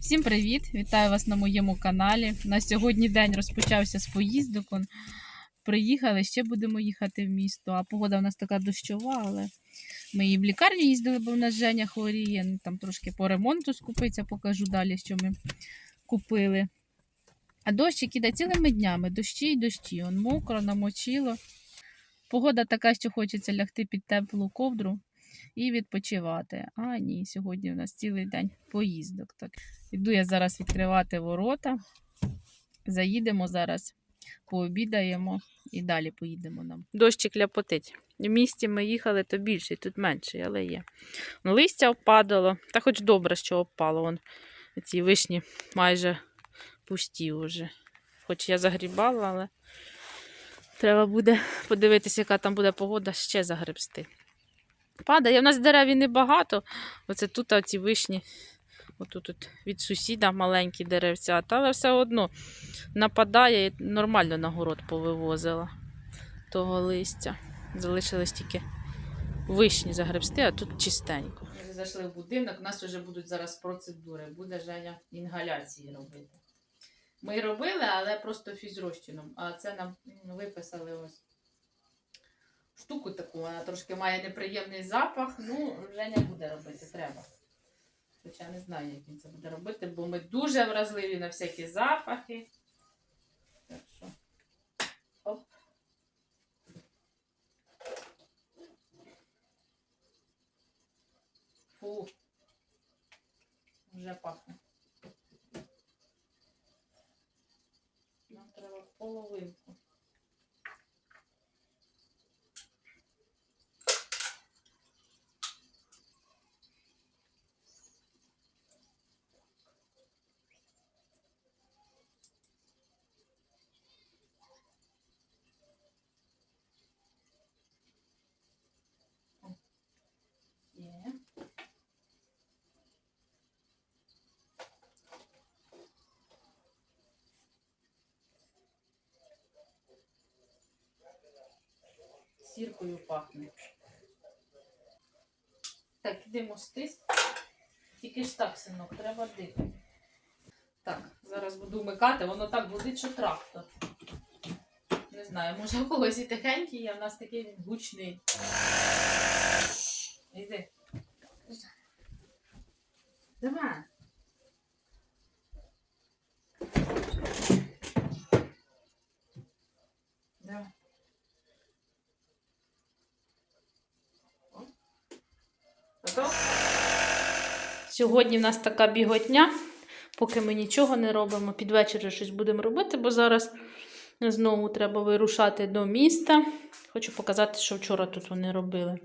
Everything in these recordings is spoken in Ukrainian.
Всім привіт! Вітаю вас на моєму каналі. На сьогодні день розпочався з поїздок. Приїхали, ще будемо їхати в місто. А погода у нас така дощова, але ми і в лікарню їздили, бо в нас Женя хворіє. Ну, Там трошки по ремонту скупиться, покажу далі, що ми купили. А дощик іде цілими днями. Дощі й дощі. Он мокро, намочило. Погода така, що хочеться лягти під теплу ковдру і відпочивати. А ні, сьогодні у нас цілий день поїздок. Так. Іду я зараз відкривати ворота. Заїдемо зараз, пообідаємо і далі поїдемо нам. Дощик ляпотить. В місті ми їхали, то більше, тут менше, але є. Ну, Листя впадало, та хоч добре, що впало. Вон, ці вишні майже пусті вже. Хоч я загрібала, але треба буде подивитися, яка там буде погода, ще загребсти. Падає. У нас дерев небагато. Оце тут оці вишні. Отут от від сусіда маленькі деревця. Але все одно нападає і нормально на город повивозила того листя. Залишились тільки вишні загребсти, а тут чистенько. Ми зайшли в будинок, у нас вже будуть зараз процедури. Буде Женя інгаляції робити. Ми робили, але просто фізрозчином. А це нам виписали ось штуку таку, вона трошки має неприємний запах. Ну, Женя буде робити, треба. Хоча не знаю, як він це буде робити, бо ми дуже вразливі на всякі запахи. Так що. Оп. Фу. Вже пахне. Нам треба половинку. Є. Сіркою пахне. Так, ідемо стись. Тільки ж так, синок, треба дити. Так, зараз буду вмикати, воно так буде, що трактор. Не знаю, може у когось і тихенький, а в нас такий він гучний. Давай. Давай. О. Готов? Сьогодні в нас така біготня, поки ми нічого не робимо. Під вечір щось будемо робити, бо зараз знову треба вирушати до міста. Хочу показати, що вчора тут вони робили.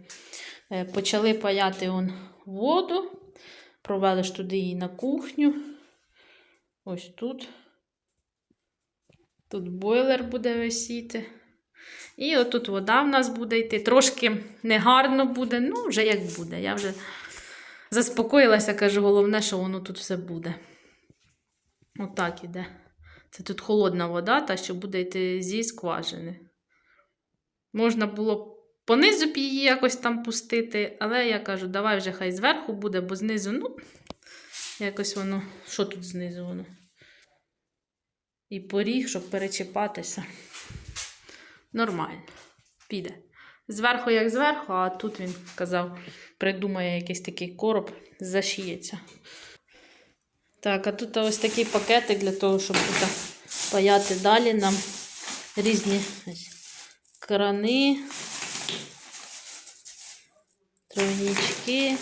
Е, Почали паяти он воду, провели ж туди її на кухню. Ось тут. Тут бойлер буде висіти. І отут вода в нас буде йти. Трошки негарно буде, ну, вже як буде. Я вже заспокоїлася, кажу, головне, що воно тут все буде. Отак іде. Це тут холодна вода, та що буде йти зі скважини. Можна було понизу б її якось там пустити, але я кажу, давай вже хай зверху буде, бо знизу, ну, якось воно. Що тут знизу воно? І поріг, щоб перечіпатися. Нормально. Піде. Зверху, як зверху, а тут він казав, придумає якийсь такий короб, зашиється. Так, а тут ось такий пакетик для того, щоб паяти далі нам різні крани, тройнічки,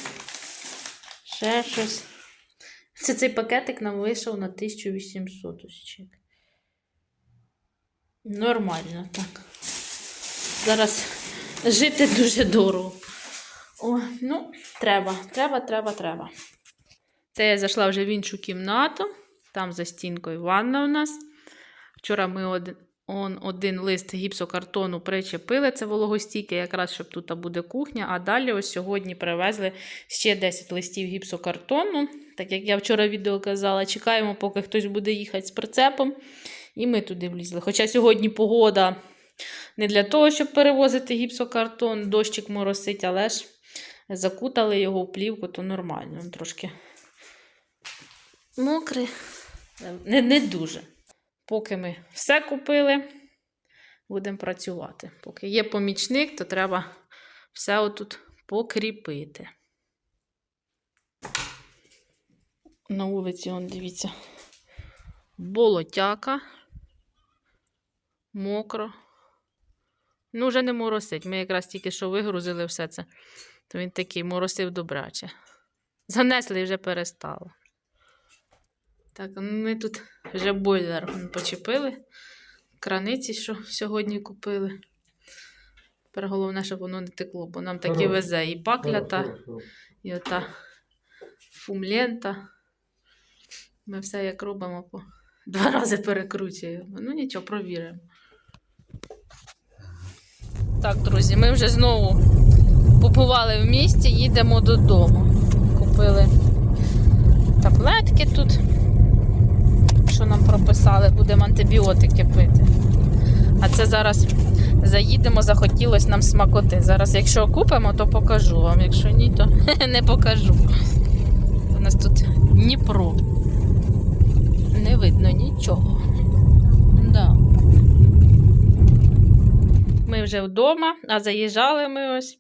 ще щось. Це цей пакетик нам вийшов на 1800 ось. Нормально так. Зараз жити дуже дорого. О, ну, треба, треба, треба, треба. Це я зайшла вже в іншу кімнату. Там за стінкою ванна у нас. Вчора ми один, он, один лист гіпсокартону причепили, це вологостійке, якраз щоб тут буде кухня. А далі ось сьогодні привезли ще 10 листів гіпсокартону. Так як я вчора відео казала, чекаємо, поки хтось буде їхати з прицепом. І ми туди влізли. Хоча сьогодні погода не для того, щоб перевозити гіпсокартон, дощик моросить, але ж закутали його в плівку, то нормально. Він Трошки мокре. Не, не дуже. Поки ми все купили, будемо працювати. Поки є помічник, то треба все отут покріпити. На вулиці, он, дивіться, болотяка, мокро. Ну, вже не моросить. Ми якраз тільки що вигрузили все це. То він такий моросив добряче. Занесли і вже перестало. Так, ми тут вже бойлер почепили. Краниці, що сьогодні купили. Тепер головне, щоб воно не текло, бо нам такі везе і паклята, і ота фумлента. Ми все як робимо по два рази перекручуємо. Ну нічого, провіримо. Так, друзі, ми вже знову побували в місті, їдемо додому. Купили таблетки тут, що нам прописали, будемо антибіотики пити. А це зараз заїдемо, захотілось нам смакоти. Зараз, якщо купимо, то покажу вам. Якщо ні, то не покажу. У нас тут Дніпро. Не видно нічого. Да. Ми вже вдома, а заїжджали ми ось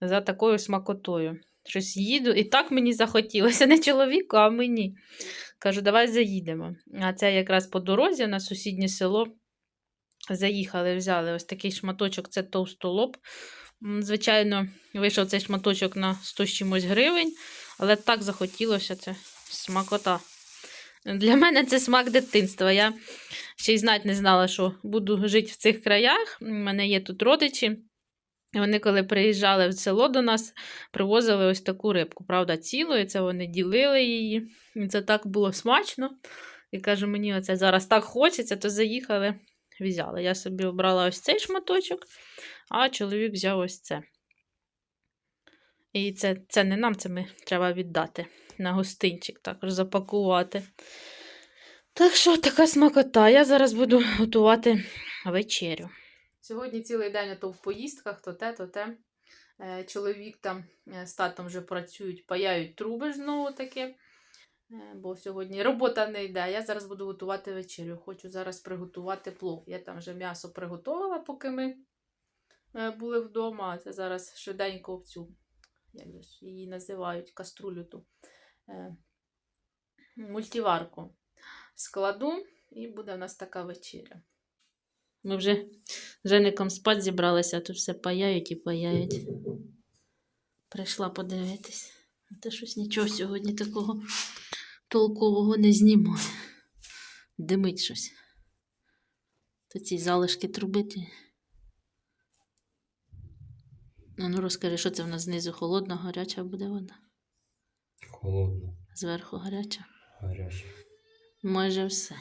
за такою смакотою. Щось їду, і так мені захотілося. Не чоловіку, а мені. Кажу, давай заїдемо. А це якраз по дорозі на сусіднє село. Заїхали, взяли ось такий шматочок, це товстолоб. Звичайно, вийшов цей шматочок на 100 з чимось гривень, але так захотілося це смакота. Для мене це смак дитинства. Я ще й знати не знала, що буду жити в цих краях. У мене є тут родичі. Вони, коли приїжджали в село до нас, привозили ось таку рибку. Правда, цілу, і це вони ділили її. І це так було смачно. І каже, мені оце зараз так хочеться, то заїхали, взяли. Я собі обрала ось цей шматочок, а чоловік взяв ось це. І це, це не нам, це ми треба віддати на гостинчик, також запакувати. Так що така смакота. Я зараз буду готувати вечерю. Сьогодні цілий день а то в поїздках, то те, то те. Е, Чоловік там е, з татом вже працюють, паяють труби знову таки. Е, Бо сьогодні робота не йде. Я зараз буду готувати вечерю. Хочу зараз приготувати плов. Я там вже м'ясо приготувала, поки ми були вдома. Це зараз швиденько в цю, як же її називають, каструлю ту мультиварку складу, і буде в нас така вечеря. Ми вже з Жеником спать зібралися, а тут все паяють і паяють. Прийшла подивитись. Та щось нічого сьогодні такого толкового не знімає. Димить щось. То ці залишки трубити. Ну розкажи, що це в нас знизу холодна, гаряча буде вода. Холодно, Зверху гаряча. гаряче. Майже все.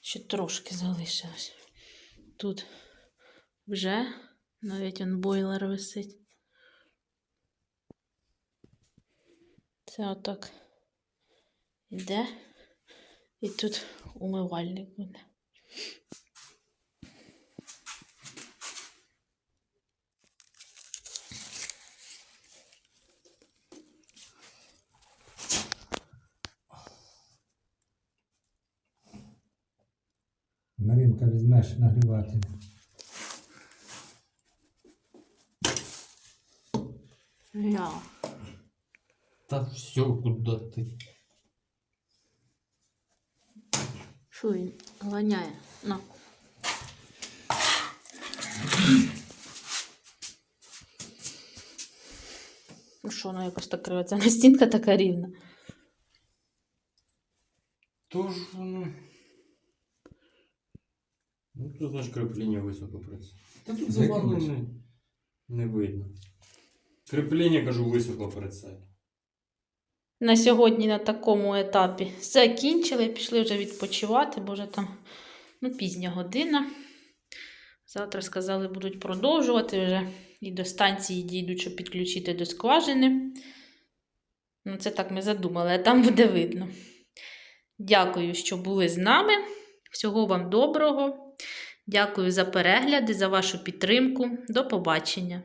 Ще трошки залишилось. Тут вже навіть он бойлер висить. Це отак іде. І тут умивальник буде. Маринка, візьмеш нагрівати. Я. Та все, куди ти? Що він ганяє? На. Ну що, воно якось так криво? Це не стінка така рівна. Тож воно. Ну, тут, значить, креплення високо працює. Та тут завалено не, не видно. Креплення, кажу, високо працює. На сьогодні на такому етапі закінчили, пішли вже відпочивати, бо вже там ну, пізня година. Завтра сказали, будуть продовжувати вже і до станції дійдуть, щоб підключити до скважини. Ну, це так ми задумали, а там буде видно. Дякую, що були з нами. Всього вам доброго. Дякую за перегляди, за вашу підтримку. До побачення!